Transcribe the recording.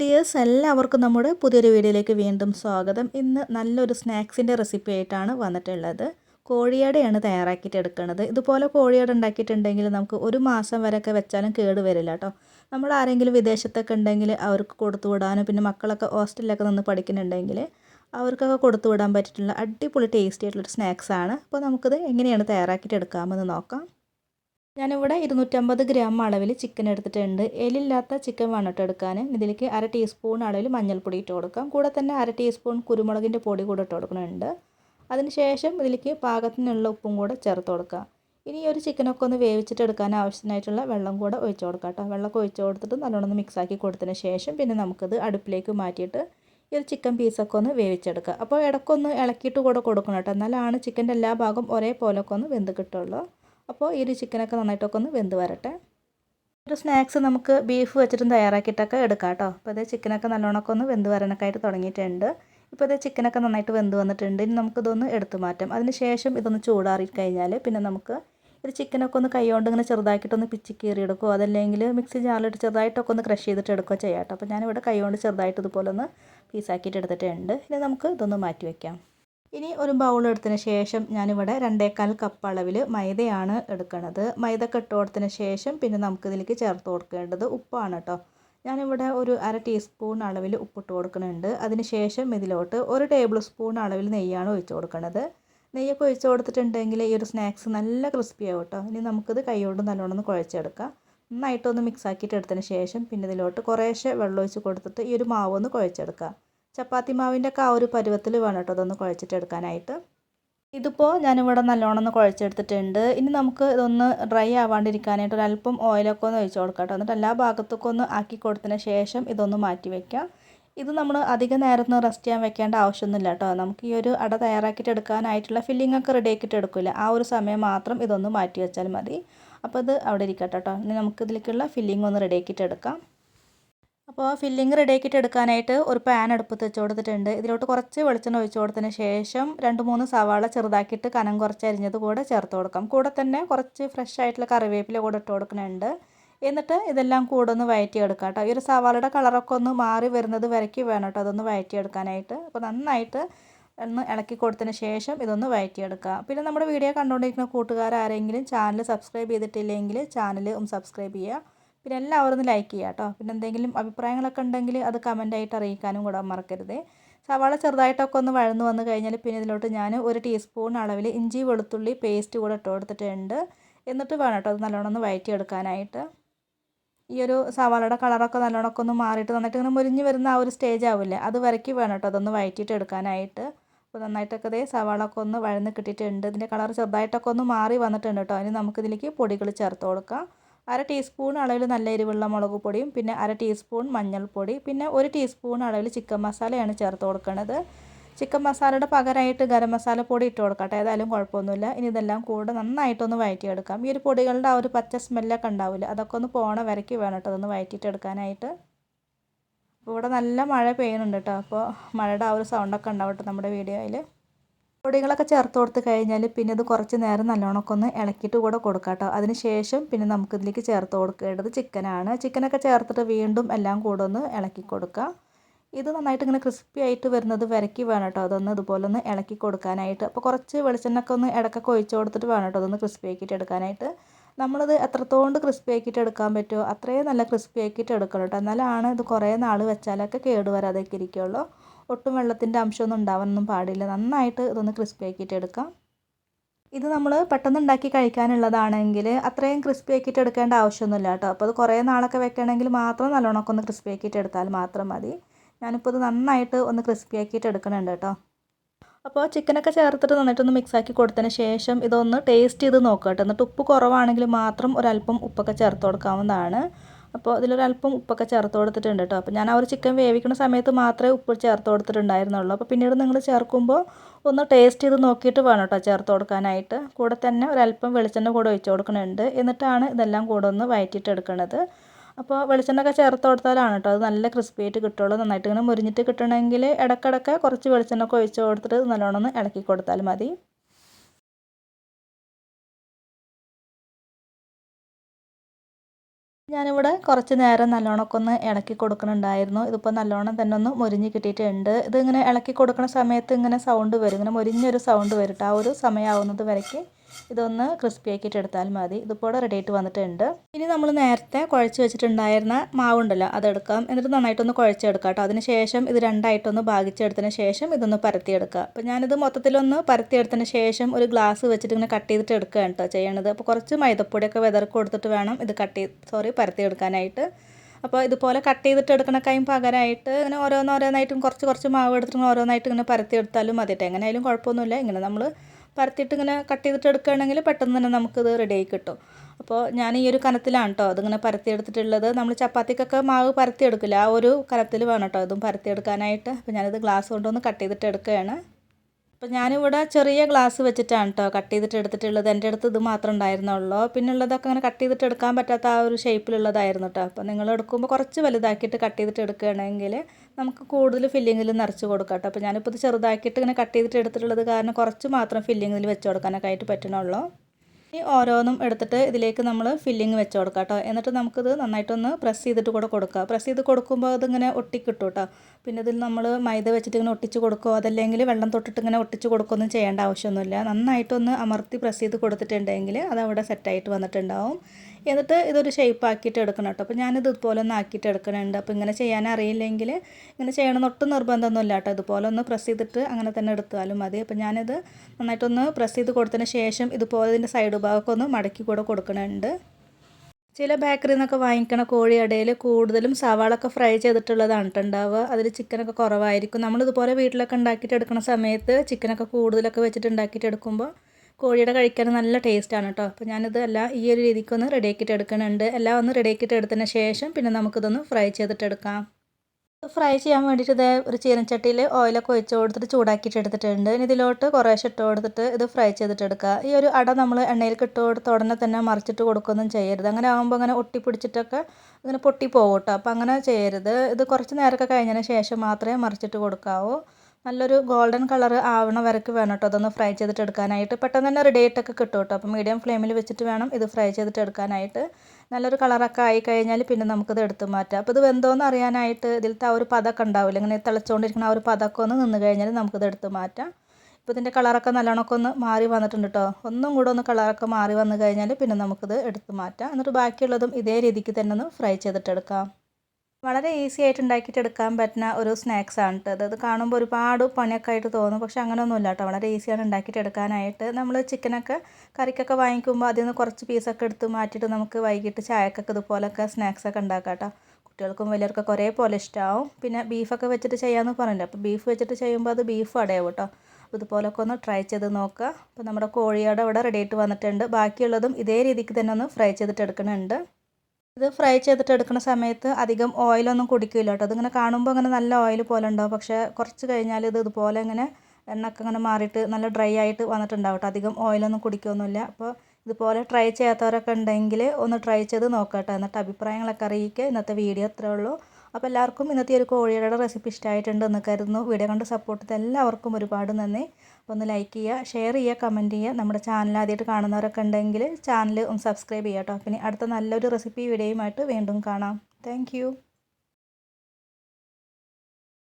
Dears എല്ലാവർക്കും നമ്മുടെ പുതിയൊരു വീഡിയോയിലേക്ക് വീണ്ടും സ്വാഗതം. ഇന്ന് നല്ലൊരു സ്നാക്സിന്റെ റെസിപ്പി ആയിട്ടാണ് വന്നിട്ടുള്ളത്. കോഴിയടയാണ് തയ്യാറാക്കിയിട്ട് എടുക്കുന്നത്. ഇതുപോലെ കോഴിയട ഉണ്ടാക്കിയിട്ടുണ്ടെങ്കിൽ നമുക്ക് ഒരു മാസം വരെയൊക്കെ വെച്ചാലും കേട് വരില്ല കേട്ടോ നമ്മൾ ആരെങ്കിലും വിദേശത്തൊക്കെ ഉണ്ടെങ്കിൽ അവർക്ക് കൊടുത്തു വിടാനും പിന്നെ മക്കളൊക്കെ ഹോസ്റ്റലിലൊക്കെ നിന്ന് പഠിക്കുന്നുണ്ടെങ്കിൽ അവർക്കൊക്കെ കൊടുത്തു വിടാൻ പറ്റിയിട്ടുള്ള അടിപൊളി ടേസ്റ്റി ആയിട്ടുള്ളൊരു സ്നാക്സാണ് അപ്പോൾ നമുക്കിത് എങ്ങനെയാണ് തയ്യാറാക്കിയിട്ട് എടുക്കാമെന്ന് നോക്കാം. ഞാനിവിടെ ഇരുന്നൂറ്റമ്പത് ഗ്രാം അളവിൽ ചിക്കൻ എടുത്തിട്ടുണ്ട്. എലില്ലാത്ത ചിക്കൻ വേണം എടുക്കാൻ ഇതിലേക്ക് അര ടീസ്പൂൺ അളവിൽ മഞ്ഞൾപ്പൊടി ഇട്ട് കൊടുക്കാം. കൂടെ തന്നെ അര ടീസ്പൂൺ കുരുമുളകിന്റെ പൊടി കൂടെ ഇട്ട് കൊടുക്കുന്നുണ്ട്. അതിനുശേഷം ഇതിലേക്ക് പാകത്തിനുള്ള ഉപ്പും കൂടെ ചേർത്ത് കൊടുക്കാം. ഇനി ഒരു ചിക്കനൊക്കെ ഒന്ന് വേവിച്ചിട്ട് എടുക്കാൻ ആവശ്യത്തിനായിട്ടുള്ള വെള്ളം കൂടെ ഒഴിച്ചു കൊടുക്കാം കേട്ടോ. വെള്ളമൊക്കെ ഒഴിച്ചു കൊടുത്തിട്ട് നല്ലോണം മിക്സാക്കി കൊടുത്തതിന് ശേഷം പിന്നെ നമുക്കത് അടുപ്പിലേക്ക് മാറ്റിയിട്ട് ഈ ഒരു ചിക്കൻ പീസൊക്കെ ഒന്ന് വേവിച്ചെടുക്കുക അപ്പോൾ ഇടയ്ക്കൊന്ന് ഇളക്കിയിട്ട് കൂടെ കൊടുക്കണം കേട്ടോ. എന്നാലാണ് ചിക്കന്റെ എല്ലാ ഭാഗവും ഒരേപോലൊക്കെ ഒന്ന് വെന്ത് കിട്ടുള്ളൂ. അപ്പോൾ ഈ ഒരു ചിക്കനൊക്കെ നന്നായിട്ടൊക്കെ ഒന്ന് വെന്ത് വരട്ടെ. ഒരു സ്നാക്സ് നമുക്ക് ബീഫ് വെച്ചിട്ടും തയ്യാറാക്കിയിട്ടൊക്കെ എടുക്കാം കേട്ടോ. അപ്പോൾ അതേ ചിക്കനൊക്കെ നല്ലോണമൊക്കെ ഒന്ന് വെന്ത് വരാനൊക്കെ ആയിട്ട് തുടങ്ങിയിട്ടുണ്ട്. ഇപ്പോൾ അതേ ചിക്കനൊക്കെ നന്നായിട്ട് വെന്ത് വന്നിട്ടുണ്ട്. ഇനി നമുക്കിതൊന്ന് എടുത്തു മാറ്റാം. അതിന് ശേഷം ഇതൊന്ന് ചൂടാറി കഴിഞ്ഞാൽ പിന്നെ നമുക്ക് ഒരു ചിക്കനൊക്കെ ഒന്ന് കൈകൊണ്ട് ഇങ്ങനെ ചെറുതാക്കിയിട്ടൊന്ന് പിച്ചി കീറി എടുക്കുമോ അതല്ലെങ്കിൽ മിക്സി ജാറിലിട്ട് ചെറുതായിട്ടൊക്കെ ഒന്ന് ക്രഷ് ചെയ്തിട്ട് എടുക്കുകയോ ചെയ്യാം കേട്ടോ. അപ്പോൾ ഞാനിവിടെ കൈകൊണ്ട് ചെറുതായിട്ട് ഇതുപോലെ ഒന്ന് പീസാക്കിയിട്ട് എടുത്തിട്ടുണ്ട്. ഇനി നമുക്ക് ഇതൊന്ന് മാറ്റി വയ്ക്കാം ഇനി ഒരു ബൗൾ എടുത്തതിന് ശേഷം ഞാനിവിടെ രണ്ടേക്കാൽ കപ്പ് അളവിൽ മൈദയാണ് എടുക്കുന്നത് മൈദ ഇട്ട് കൊടുത്തതിന് ശേഷം പിന്നെ നമുക്കിതിലേക്ക് ചേർത്ത് കൊടുക്കേണ്ടത് ഉപ്പാണ് കേട്ടോ ഞാനിവിടെ ഒരു അര ടീസ്പൂൺ അളവിൽ ഉപ്പിട്ട് കൊടുക്കുന്നുണ്ട് അതിന് ശേഷം ഇതിലോട്ട് ഒരു ടേബിൾ സ്പൂൺ അളവിൽ നെയ്യാണ് ഒഴിച്ച് കൊടുക്കുന്നത് നെയ്യൊക്കെ ഒഴിച്ച് കൊടുത്തിട്ടുണ്ടെങ്കിൽ ഈ ഒരു സ്നാക്സ് നല്ല ക്രിസ്പി ആവും കേട്ടോ ഇനി നമുക്കിത് കൈകൊണ്ട് നല്ലോണം കുഴച്ചെടുക്കാം. നന്നായിട്ടൊന്ന് മിക്സ് ആക്കിയിട്ട് എടുത്തതിന് ശേഷം പിന്നെ ഇതിലോട്ട് കുറേശ്ശെ വെള്ളം ഒഴിച്ച് കൊടുത്തിട്ട് ഈ ഒരു മാവ് ഒന്ന് കുഴച്ചെടുക്കുക ചപ്പാത്തി മാവിന്റെ ഒക്കെ ആ ഒരു പരുവത്തിൽ വേണം കേട്ടോ ഇതൊന്ന് കുഴച്ചിട്ടെടുക്കാനായിട്ട്. ഇതിപ്പോൾ ഞാനിവിടെ നല്ലോണം ഒന്ന് കുഴച്ചെടുത്തിട്ടുണ്ട്. ഇനി നമുക്ക് ഇതൊന്ന് ഡ്രൈ ആവാണ്ടിരിക്കാനായിട്ട് ഒരല്പം ഓയിലൊക്കെ ഒന്ന് ഒഴിച്ച് കൊടുക്കാം കേട്ടോ. എന്നിട്ട് എല്ലാ ഭാഗത്തൊക്കെ ഒന്ന് ആക്കി കൊടുത്തതിന് ശേഷം ഇതൊന്ന് മാറ്റി വയ്ക്കാം ഇത് നമ്മൾ അധിക നേരം റെസ്റ്റ് ചെയ്യാൻ വെക്കേണ്ട ആവശ്യമൊന്നുമില്ല കേട്ടോ. നമുക്ക് ഈ ഒരു അട തയ്യാറാക്കിയിട്ട് എടുക്കാനായിട്ടുള്ള ഫില്ലിംഗ് ഒക്കെ റെഡി ആക്കിയിട്ട് എടുക്കില്ല. ആ ഒരു സമയം മാത്രം ഇതൊന്ന് മാറ്റി വെച്ചാൽ മതി. അപ്പോൾ ഇത് അവിടെ ഇരിക്കട്ടെ കേട്ടോ. ഇനി നമുക്ക് ഇതിലേക്കുള്ള ഫില്ലിംഗ് ഒന്ന് റെഡി ആക്കിയിട്ട് എടുക്കാം. അപ്പോൾ ഫില്ലിങ് റെഡിയാക്കിയിട്ട് എടുക്കാനായിട്ട് ഒരു പാൻ അടുപ്പത്ത് വെച്ച് കൊടുത്തിട്ടുണ്ട്. ഇതിലോട്ട് കുറച്ച് വെളിച്ചെണ്ണ ഒഴിച്ച് കൊടുത്തതിന് ശേഷം രണ്ട് മൂന്ന് സവാള ചെറുതാക്കിയിട്ട് കനം കുറച്ച് അരിഞ്ഞത് കൂടെ ചേർത്ത് കൊടുക്കാം. കൂടെ തന്നെ കുറച്ച് ഫ്രഷ് ആയിട്ടുള്ള കറിവേപ്പില കൂടെ ഇട്ട് കൊടുക്കുന്നുണ്ട്. എന്നിട്ട് ഇതെല്ലാം കൂടെ ഒന്ന് വഴറ്റിയെടുക്കാം കേട്ടോ. ഈ ഒരു സവാളയുടെ കളറൊക്കെ ഒന്ന് മാറി വരുന്നത് വരയ്ക്ക് വേണം കേട്ടോ. അതൊന്ന് വഴറ്റിയെടുക്കാനായിട്ട് അപ്പോൾ നന്നായിട്ട് ഒന്ന് ഇളക്കി കൊടുത്തതിന് ശേഷം ഇതൊന്ന് വഴറ്റിയെടുക്കുക പിന്നെ നമ്മുടെ വീഡിയോ കണ്ടുകൊണ്ടിരിക്കുന്ന കൂട്ടുകാർ ആരെങ്കിലും ചാനൽ സബ്സ്ക്രൈബ് ചെയ്തിട്ടില്ലെങ്കിൽ ചാനൽ ഒന്ന് സബ്സ്ക്രൈബ് ചെയ്യുക. പിന്നെ എല്ലാവരും ഒന്ന് ലൈക്ക് ചെയ്യുക കേട്ടോ പിന്നെ എന്തെങ്കിലും അഭിപ്രായങ്ങളൊക്കെ ഉണ്ടെങ്കിൽ അത് കമന്റായിട്ട് അറിയിക്കാനും കൂടെ മറക്കരുത്. സവാള ചെറുതായിട്ടൊക്കെ ഒന്ന് വഴന്നു വന്നു കഴിഞ്ഞാൽ പിന്നെ ഇതിലോട്ട് ഞാൻ ഒരു ടീസ്പൂൺ അളവിൽ ഇഞ്ചി വെളുത്തുള്ളി പേസ്റ്റ് കൂടെ ഇട്ട് കൊടുത്തിട്ടുണ്ട്. എന്നിട്ട് വേണം കേട്ടോ അത് നല്ലോണം ഒന്ന് വഴറ്റിയെടുക്കാനായിട്ട് ഈ ഒരു സവാളയുടെ കളറൊക്കെ നല്ലോണമൊക്കെ ഒന്ന് മാറിയിട്ട് നന്നായിട്ട് ഇങ്ങനെ മുരിഞ്ഞ് വരുന്ന ആ ഒരു സ്റ്റേജ് ആവില്ലേ? അത് വരയ്ക്ക് വേണം കേട്ടോ അതൊന്ന് വഴറ്റിയിട്ട് എടുക്കാനായിട്ട്. അപ്പോൾ നന്നായിട്ടൊക്കെ അതേ സവാളൊക്കെ ഒന്ന് വഴന്ന് കിട്ടിയിട്ടുണ്ട്. ഇതിന്റെ കളർ ചെറുതായിട്ടൊക്കെ ഒന്ന് മാറി വന്നിട്ടുണ്ട് കേട്ടോ. ഇനി നമുക്കിതിലേക്ക് പൊടികൾ ചേർത്ത് കൊടുക്കാം. അര ടീസ്പൂൺ അളവിൽ നല്ല എരിവുള്ള മുളക് പൊടിയും പിന്നെ അര ടീസ്പൂൺ മഞ്ഞൾപ്പൊടി പിന്നെ ഒരു ടീസ്പൂൺ അളവിൽ ചിക്കൻ മസാലയാണ് ചേർത്ത് കൊടുക്കുന്നത് ചിക്കൻ മസാലയുടെ പകരമായിട്ട് ഗരം മസാല പൊടി ഇട്ട് കൊടുക്കട്ടെ ഏതായാലും കുഴപ്പമൊന്നുമില്ല. ഇനി ഇതെല്ലാം കൂടെ നന്നായിട്ടൊന്ന് വഴറ്റിയെടുക്കാം. ഈ ഒരു പൊടികളുടെ ആ ഒരു പച്ച സ്മെല്ലൊക്കെ ഉണ്ടാവില്ല. അതൊക്കെ ഒന്ന് പോണ വരയ്ക്ക് വേണം കേട്ടോ അതൊന്ന് വഴറ്റിയിട്ടെടുക്കാനായിട്ട്. ഇവിടെ നല്ല മഴ പെയ്യുന്നുണ്ട് കേട്ടോ. അപ്പോൾ മഴയുടെ ആ ഒരു സൗണ്ടൊക്കെ ഉണ്ടാവട്ടെ നമ്മുടെ വീഡിയോയിൽ. പൊടികളൊക്കെ ചേർത്ത് കൊടുത്ത് കഴിഞ്ഞാൽ പിന്നെ ഇത് കുറച്ച് നേരം നല്ലോണമൊക്കെ ഒന്ന് ഇളക്കിയിട്ട് കൂടെ കൊടുക്കാം കേട്ടോ. അതിന് ശേഷം പിന്നെ നമുക്ക് ഇതിലേക്ക് ചേർത്ത് കൊടുക്കേണ്ടത് ചിക്കനാണ്. ചിക്കനൊക്കെ ചേർത്തിട്ട് വീണ്ടും എല്ലാം കൂടെ ഒന്ന് ഇളക്കി കൊടുക്കുക ഇത് നന്നായിട്ട് ഇങ്ങനെ ക്രിസ്പി ആയിട്ട് വരുന്നത് വരക്കി വേണം കേട്ടോ. അതൊന്ന് ഇതുപോലെ ഒന്ന് ഇളക്കി കൊടുക്കാനായിട്ട്. അപ്പോൾ കുറച്ച് വെളിച്ചെണ്ണൊക്കെ ഒന്ന് ഇടക്കൊക്കെ ഒഴിച്ച് കൊടുത്തിട്ട് വേണം കേട്ടോ. അതൊന്ന് ക്രിസ്പി ആക്കിയിട്ട് എടുക്കാനായിട്ട്. നമ്മളത് എത്രത്തോണ്ട് ക്രിസ്പി ആക്കിയിട്ട് എടുക്കാൻ പറ്റുമോ? അത്രയും നല്ല ക്രിസ്പി ആക്കിയിട്ട് എടുക്കണം കേട്ടോ. എന്നാലാണ് ഇത് കുറേ നാൾ വെച്ചാലൊക്കെ കേടുവരാതൊക്കെ ഇരിക്കുള്ളൂ. ഒട്ടും വെള്ളത്തിന്റെ അംശമൊന്നും ഉണ്ടാവാനൊന്നും പാടില്ല. നന്നായിട്ട് ഇതൊന്ന് ക്രിസ്പി ആക്കിയിട്ട് എടുക്കാം. ഇത് നമ്മൾ പെട്ടെന്ന് ഉണ്ടാക്കി കഴിക്കാനുള്ളതാണെങ്കിൽ അത്രയും ക്രിസ്പി ആക്കിയിട്ട് എടുക്കേണ്ട ആവശ്യമൊന്നുമില്ല കേട്ടോ. അപ്പോൾ അത് കുറേ നാളൊക്കെ വെക്കണമെങ്കിൽ മാത്രം നല്ലോണമൊക്കെ ഒന്ന് ക്രിസ്പി ആക്കിയിട്ട് എടുത്താൽ മാത്രം മതി. ഞാനിപ്പോൾ ഇത് നന്നായിട്ട് ഒന്ന് ക്രിസ്പി ആക്കിയിട്ട് എടുക്കണുണ്ട് കേട്ടോ. അപ്പോൾ ചിക്കനൊക്കെ ചേർത്തിട്ട് നന്നായിട്ടൊന്ന് മിക്സ് ആക്കി കൊടുത്തതിന് ശേഷം ഇതൊന്ന് ടേസ്റ്റ് ചെയ്ത് നോക്കുക കേട്ടോ. എന്നിട്ട് ഉപ്പ് കുറവാണെങ്കിൽ മാത്രം ഒരല്പം ഉപ്പൊക്കെ ചേർത്ത് കൊടുക്കാവുന്നതാണ്. അപ്പോൾ അതിലൊരല്പം ഉപ്പൊക്കെ ചേർത്ത് കൊടുത്തിട്ടുണ്ട് കേട്ടോ. അപ്പോൾ ഞാൻ ആ ഒരു ചിക്കൻ വേവിക്കുന്ന സമയത്ത് മാത്രമേ ഉപ്പ് ചേർത്ത് കൊടുത്തിട്ടുണ്ടായിരുന്നുള്ളൂ അപ്പോൾ പിന്നീട് നിങ്ങൾ ചേർക്കുമ്പോൾ ഒന്ന് ടേസ്റ്റ് ചെയ്ത് നോക്കിയിട്ട് വേണം കേട്ടോ ചേർത്ത് കൊടുക്കാനായിട്ട് കൂടെ തന്നെ ഒരല്പം വെളിച്ചെണ്ണ കൂടെ ഒഴിച്ച് കൊടുക്കുന്നുണ്ട്. എന്നിട്ടാണ് ഇതെല്ലാം കൂടെ ഒന്ന് വയറ്റിയിട്ട് എടുക്കുന്നത് അപ്പോൾ വെളിച്ചെണ്ണ ഒക്കെ ചേർത്ത് കൊടുത്താലാണ് കേട്ടോ അത് നല്ല ക്രിസ്പി ആയിട്ട് കിട്ടുള്ളൂ. നന്നായിട്ട് ഇങ്ങനെ മുരിഞ്ഞിട്ട് കിട്ടണമെങ്കിൽ ഇടയ്ക്കിടയ്ക്ക് കുറച്ച് വെളിച്ചെണ്ണ ഒക്കെ ഒഴിച്ച് കൊടുത്തിട്ട് നല്ലോണം ഒന്ന് ഇളക്കി കൊടുത്താൽ മതി. ഞാനിവിടെ കുറച്ച് നേരം നല്ലോണമൊക്കെ ഒന്ന് ഇളക്കി കൊടുക്കുന്നുണ്ടായിരുന്നു ഇതിപ്പോൾ നല്ലോണം തന്നെ ഒന്ന് മുരിഞ്ഞ് കിട്ടിയിട്ടുണ്ട്. ഇതിങ്ങനെ ഇളക്കി കൊടുക്കുന്ന സമയത്ത് ഇങ്ങനെ സൗണ്ട് വരും. ഇങ്ങനെ മുരിഞ്ഞൊരു സൗണ്ട് വരും കേട്ടോ ആ ഒരു സമയമാവുന്നത് വരയ്ക്ക്. ഇതൊന്ന് ക്രിസ്പി ആക്കിയിട്ട് എടുത്താൽ മതി. ഇതിപ്പോൾ റെഡി ആയിട്ട് വന്നിട്ടുണ്ട്. ഇനി നമ്മൾ നേരത്തെ കുഴച്ച് വെച്ചിട്ടുണ്ടായിരുന്ന മാവുണ്ടല്ലോ അതെടുക്കാം. എന്നിട്ട് നന്നായിട്ടൊന്ന് കുഴച്ചെടുക്കാം കേട്ടോ. അതിന് ശേഷം ഇത് രണ്ടായിട്ടൊന്ന് ഭാഗിച്ചെടുത്തതിന് ശേഷം ഇതൊന്ന് പരത്തിയെടുക്കുക അപ്പോൾ ഞാനിത് മൊത്തത്തിലൊന്ന് പരത്തിയെടുത്തതിന് ശേഷം ഒരു ഗ്ലാസ് വെച്ചിട്ട് ഇങ്ങനെ കട്ട് ചെയ്തിട്ട് എടുക്കുക കേട്ടോ ചെയ്യണത്. അപ്പോൾ കുറച്ച് മൈദപ്പൊടിയൊക്കെ വിതർക്ക് കൊടുത്തിട്ട് വേണം ഇത് കട്ട് ചെയ്ത് സോറി പരത്തിയെടുക്കാനായിട്ട്. അപ്പോൾ ഇതുപോലെ കട്ട് ചെയ്തിട്ട് എടുക്കണക്കായും പകരമായിട്ട് ഇങ്ങനെ ഓരോന്നോരോന്നായിട്ടും കുറച്ച് കുറച്ച് മാവ് എടുത്തിട്ട് ഓരോന്നായിട്ട് ഇങ്ങനെ പരത്തിയെടുത്താലും മതിയിട്ട് എങ്ങനെയായാലും കുഴപ്പമൊന്നുമില്ല. ഇങ്ങനെ നമ്മൾ പരത്തിയിട്ട് ഇങ്ങനെ കട്ട് ചെയ്തിട്ട് എടുക്കുകയാണെങ്കിൽ പെട്ടെന്ന് തന്നെ നമുക്കിത് റെഡി ആയി കിട്ടും. അപ്പോൾ ഞാൻ ഈ ഒരു കനത്തിലാണ് കേട്ടോ അതിങ്ങനെ പരത്തിയെടുത്തിട്ടുള്ളത്. നമ്മൾ ചപ്പാത്തിക്കൊക്കെ മാവ് പരത്തിയെടുക്കില്ല. ആ ഒരു കനത്തിൽ വേണം കേട്ടോ ഇതും പരത്തിയെടുക്കാനായിട്ട്. അപ്പോൾ ഞാനിത് ഗ്ലാസ് കൊണ്ടൊന്ന് കട്ട് ചെയ്തിട്ട് എടുക്കുകയാണ്. അപ്പോൾ ഞാനിവിടെ ചെറിയ ഗ്ലാസ് വെച്ചിട്ടാണ് കേട്ടോ കട്ട് ചെയ്തിട്ട് എടുത്തിട്ടുള്ളത്. എന്റെ അടുത്ത് ഇത് മാത്രം ഉണ്ടായിരുന്നുള്ളൂ. പിന്നെ ഉള്ളതൊക്കെ അങ്ങനെ കട്ട് ചെയ്തിട്ട് എടുക്കാൻ പറ്റാത്ത ആ ഒരു ഷേപ്പിലുള്ളതായിരുന്നു കേട്ടോ അപ്പോൾ നിങ്ങൾ എടുക്കുമ്പോൾ കുറച്ച് വലുതാക്കിയിട്ട് കട്ട് ചെയ്തിട്ട് എടുക്കുകയാണെങ്കിൽ നമുക്ക് കൂടുതൽ ഫില്ലിങ്ങിൽ നിറച്ച് കൊടുക്കാം കേട്ടോ അപ്പോൾ ഞാനിപ്പോൾ ഇത് ചെറുതാക്കിയിട്ട് ഇങ്ങനെ കട്ട് ചെയ്തിട്ട് എടുത്തിട്ടുള്ളത് കാരണം കുറച്ച് മാത്രം ഫില്ലിങ്ങിൽ വെച്ച് കൊടുക്കാനൊക്കെ ആയിട്ട് പറ്റണുള്ളൂ. ഈ ഓരോന്നും എടുത്തിട്ട് ഇതിലേക്ക് നമ്മൾ ഫില്ലിങ് വെച്ച് കൊടുക്കാം കേട്ടോ എന്നിട്ട് നമുക്കിത് നന്നായിട്ടൊന്ന് പ്രസ് ചെയ്തിട്ട് കൂടെ കൊടുക്കുക പ്രസ് ചെയ്ത് കൊടുക്കുമ്പോൾ അതിങ്ങനെ ഒട്ടിക്കിട്ടും കേട്ടോ പിന്നെ ഇതിൽ നമ്മൾ മൈദ വെച്ചിട്ട് ഇങ്ങനെ ഒട്ടിച്ച് കൊടുക്കുകയോ അതല്ലെങ്കിൽ വെള്ളം തൊട്ടിട്ട് ഇങ്ങനെ ഒട്ടിച്ച് കൊടുക്കുകയൊന്നും ചെയ്യേണ്ട ആവശ്യമൊന്നുമില്ല. നന്നായിട്ടൊന്ന് അമർത്തി പ്രസ് ചെയ്ത് കൊടുത്തിട്ടുണ്ടെങ്കിൽ അത് അവിടെ സെറ്റായിട്ട് വന്നിട്ടുണ്ടാവും. എന്നിട്ട് ഇതൊരു ഷേപ്പ് ആക്കിയിട്ട് എടുക്കണം കേട്ടോ. അപ്പോൾ ഞാനിത് ഇതുപോലെ ഒന്ന് ആക്കിയിട്ട് എടുക്കണുണ്ട് അപ്പോൾ ഇങ്ങനെ ചെയ്യാൻ അറിയില്ലെങ്കിൽ ഇങ്ങനെ ചെയ്യണമെന്ന് ഒട്ടും നിർബന്ധമൊന്നുമില്ല കേട്ടോ. ഇതുപോലെ ഒന്ന് പ്രസ് ചെയ്തിട്ട് അങ്ങനെ തന്നെ എടുത്താലും മതി. അപ്പോൾ ഞാനിത് നന്നായിട്ടൊന്ന് പ്രസ് ചെയ്ത് കൊടുത്തതിന് ശേഷം ഇതുപോലെ ഇതിന്റെ സൈഡ് ഭാഗമൊക്കെ ഒന്ന് മടക്കി കൂടെ കൊടുക്കണുണ്ട് ചില ബേക്കറിയിൽ നിന്നൊക്കെ വാങ്ങിക്കണ കോഴിയടയിൽ കൂടുതലും സവാളൊക്കെ ഫ്രൈ ചെയ്തിട്ടുള്ളതാണ് ഉണ്ടാവുക അതിൽ ചിക്കനൊക്കെ കുറവായിരിക്കും. നമ്മളിതുപോലെ വീട്ടിലൊക്കെ ഉണ്ടാക്കിയിട്ട് എടുക്കുന്ന സമയത്ത് ചിക്കനൊക്കെ കൂടുതലൊക്കെ വെച്ചിട്ട് ഉണ്ടാക്കിയിട്ട് എടുക്കുമ്പോൾ കോഴിയുടെ കഴിക്കാൻ നല്ല ടേസ്റ്റാണ് കേട്ടോ അപ്പോൾ ഞാനിത് എല്ലാം ഈ ഒരു രീതിക്കൊന്ന് റെഡിയാക്കിയിട്ട് എടുക്കുന്നുണ്ട്. എല്ലാം ഒന്ന് റെഡി റെഡിയാക്കിയിട്ട് എടുത്തതിന് ശേഷം പിന്നെ നമുക്കിതൊന്ന് ഫ്രൈ ചെയ്തിട്ട് എടുക്കാം. ഫ്രൈ ചെയ്യാൻ വേണ്ടിയിട്ട് ഇതേ ഒരു ചീനച്ചട്ടിയിൽ ഓയിലൊക്കെ ഒഴിച്ച് കൊടുത്തിട്ട് ചൂടാക്കിയിട്ട് എടുത്തിട്ടുണ്ട്. ഇനി ഇതിലോട്ട് കുറേശ്ശെ ഇട്ട് കൊടുത്തിട്ട് ഇത് ഫ്രൈ ചെയ്തിട്ട് എടുക്കുക. ഈ ഒരു അട നമ്മൾ എണ്ണയിൽ ഇട്ട് കൊടുത്ത് ഉടനെ തന്നെ മറിച്ചിട്ട് കൊടുക്കുകയൊന്നും ചെയ്യരുത്. അങ്ങനെ ആകുമ്പോൾ അങ്ങനെ ഒട്ടി ഒട്ടിപ്പിടിച്ചിട്ടൊക്കെ ഇങ്ങനെ പൊട്ടി പോകും കേട്ടോ അപ്പോൾ അങ്ങനെ ചെയ്യരുത്. ഇത് കുറച്ച് നേരമൊക്കെ കഴിഞ്ഞതിന് ശേഷം മാത്രമേ മറിച്ചിട്ട് കൊടുക്കാവൂ. നല്ലൊരു ഗോൾഡൻ കളർ ആവണ വരക്ക് വേണം കേട്ടോ അതൊന്ന് ഫ്രൈ ചെയ്തിട്ട് എടുക്കാനായിട്ട് പെട്ടെന്ന് തന്നെ റെഡി ആയിട്ടൊക്കെ കിട്ടും കേട്ടോ അപ്പോൾ മീഡിയം ഫ്ലെയിമിൽ വെച്ചിട്ട് വേണം ഇത് ഫ്രൈ ചെയ്തിട്ട് എടുക്കാനായിട്ട് നല്ലൊരു കളറൊക്കെ ആയി കഴിഞ്ഞാൽ പിന്നെ നമുക്കിത് എടുത്ത് മാറ്റാം. അപ്പോൾ ഇത് വെന്തോന്ന് അറിയാനായിട്ട് ഇതിലത്തെ ആ ഒരു പതൊക്കെ ഉണ്ടാവില്ല? ഇങ്ങനെ തിളച്ചുകൊണ്ടിരിക്കുന്ന ആ ഒരു പതൊക്കെ ഒന്ന് നിന്ന് കഴിഞ്ഞാൽ നമുക്കിത് എടുത്ത് മാറ്റാം. ഇപ്പോൾ ഇതിന്റെ കളറൊക്കെ നല്ലോണമൊക്കെ ഒന്ന് മാറി വന്നിട്ടുണ്ട് കേട്ടോ ഒന്നും കൂടെ ഒന്ന് കളറൊക്കെ മാറി വന്നു കഴിഞ്ഞാൽ പിന്നെ നമുക്കിത് എടുത്ത് മാറ്റാം. എന്നിട്ട് ബാക്കിയുള്ളതും ഇതേ രീതിക്ക് തന്നെ ഒന്ന് ഫ്രൈ ചെയ്തിട്ടെടുക്കാം. വളരെ ഈസി ആയിട്ട് ഉണ്ടാക്കിയിട്ട് എടുക്കാൻ പറ്റുന്ന ഒരു സ്നാക്സ് ആണ് കേട്ടോ അത് കാണുമ്പോൾ ഒരുപാട് പണിയൊക്കെ ആയിട്ട് തോന്നും. പക്ഷേ അങ്ങനെയൊന്നുമില്ല കേട്ടോ വളരെ ഈസിയാണ് ഉണ്ടാക്കിയിട്ട് എടുക്കാനായിട്ട്. നമ്മൾ ചിക്കനൊക്കെ കറിക്കൊക്കെ വാങ്ങിക്കുമ്പോൾ അതിൽ നിന്ന് കുറച്ച് പീസൊക്കെ എടുത്ത് മാറ്റിയിട്ട് നമുക്ക് വൈകിട്ട് ചായക്കൊക്കെ ഇതുപോലൊക്കെ സ്നാക്സൊക്കെ ഉണ്ടാക്കാം കേട്ടോ കുട്ടികൾക്കും വലിയവർക്കൊക്കെ ഒരേപോലെ ഇഷ്ടമാവും പിന്നെ ബീഫൊക്കെ വെച്ചിട്ട് ചെയ്യാമെന്ന് പറഞ്ഞില്ല അപ്പോൾ ബീഫ് വെച്ചിട്ട് ചെയ്യുമ്പോൾ അത് ബീഫ് അടയാവും കേട്ടോ ഇതുപോലൊക്കെ ഒന്ന് ട്രൈ ചെയ്ത് നോക്കുക. അപ്പോൾ നമ്മുടെ കോഴിയുടെ ഇവിടെ റെഡി ആയിട്ട് വന്നിട്ടുണ്ട്. ബാക്കിയുള്ളതും ഇതേ രീതിക്ക് തന്നെ ഒന്ന് ഫ്രൈ ചെയ്തിട്ട് എടുക്കുന്നുണ്ട്. ഇത് ഫ്രൈ ചെയ്തിട്ട് എടുക്കുന്ന സമയത്ത് അധികം ഓയിലൊന്നും കുടിക്കില്ല കേട്ടോ അതിങ്ങനെ കാണുമ്പോൾ അങ്ങനെ നല്ല ഓയിൽ പോലെ ഉണ്ടാവും. പക്ഷേ കുറച്ച് കഴിഞ്ഞാൽ ഇത് ഇതുപോലെ ഇങ്ങനെ എണ്ണക്ക് ഇങ്ങനെ മാറിയിട്ട് നല്ല ഡ്രൈ ആയിട്ട് വന്നിട്ടുണ്ടാവും കേട്ടോ അധികം ഓയിലൊന്നും കുടിക്കുകയൊന്നുമില്ല അപ്പോൾ ഇതുപോലെ ട്രൈ ചെയ്യാത്തവരൊക്കെ ഉണ്ടെങ്കിൽ ഒന്ന് ട്രൈ ചെയ്ത് നോക്കാം എന്നിട്ട് അഭിപ്രായങ്ങളൊക്കെ അറിയിക്കുക. ഇന്നത്തെ വീഡിയോ അത്രേ ഉള്ളൂ. അപ്പോൾ എല്ലാവർക്കും ഇന്നത്തെ ഒരു കോഴിയുടെ റെസിപ്പി ഇഷ്ടമായിട്ടുണ്ട് എന്ന് കരുതുന്നു. വീഡിയോ കണ്ട് സപ്പോർട്ട് ചെയ്ത എല്ലാവർക്കും ഒരുപാട് നന്ദി. ഒന്ന് ലൈക്ക് ചെയ്യുക ഷെയർ ചെയ്യുക കമന്റ് ചെയ്യുക. നമ്മുടെ ചാനൽ ആദ്യമായിട്ട് കാണുന്നവരൊക്കെ ഉണ്ടെങ്കിൽ ചാനൽ ഒന്ന് സബ്സ്ക്രൈബ് ചെയ്യാം കേട്ടോ പിന്നെ അടുത്ത നല്ലൊരു റെസിപ്പി വീഡിയോയുമായിട്ട് വീണ്ടും കാണാം. താങ്ക്